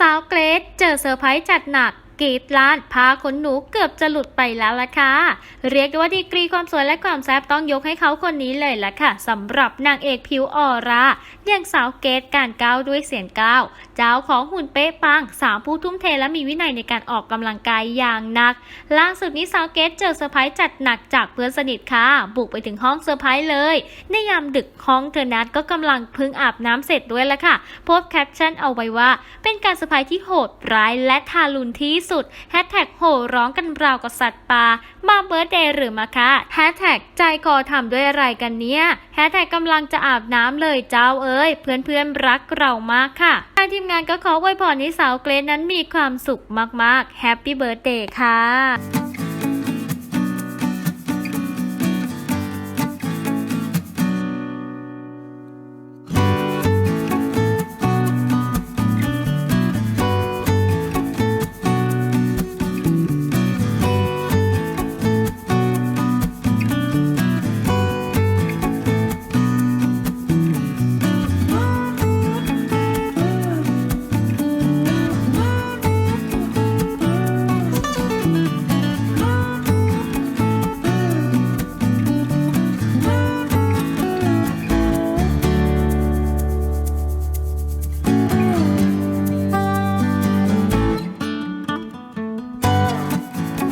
สาวเกรซเจอเซอร์ไพรส์จัดหนัก กรีดล้านพาขนหนูเกือบจะหลุดไปแล้วล่ะค่ะ เรียกได้ว่าดีกรีความสวยและความแซ่บต้องยกให้เขาคนนี้เลยล่ะค่ะสำหรับนางเอกผิวออร่าอย่างสาวเกรซการก้าวด้วยเสียงก้าวเจ้าของหุ่นเป๊ะปังสาวผู้ทุ่มเทและมีวินัยในการออกกำลังกายอย่างหนัก ล่าสุดนี้สาวเกรซเจอเซอร์ไพรส์จัดหนักจากเพื่อนสนิทค่ะ บุกไปถึงห้องเซอร์ไพรส์เลย ในยามดึกห้องเธอนัดก็กำลังพึ่งอาบน้ำเสร็จด้วยละค่ะโพสแคปชั่นเอาไว้ว่า เป็นการเซอร์ไพรส์ที่โหดร้ายและทารุณที่สุดแฮชแท็กโหร้องกันราวกับสัตว์ป่ามาเบิร์ดเดย์หรือมาคะแฮชแท็กใจคอทำด้วยอะไรกันเนี้ยแฮชแท็กกำลังจะอาบน้ำเลยเจ้าเอ้ย เพื่อนๆรักเรามากค่ะทางทีมงานก็ขออวยพรให้สาวเกรนนั้นมีความสุขมากๆแฮปปี้เบิร์ดเดย์ค่ะ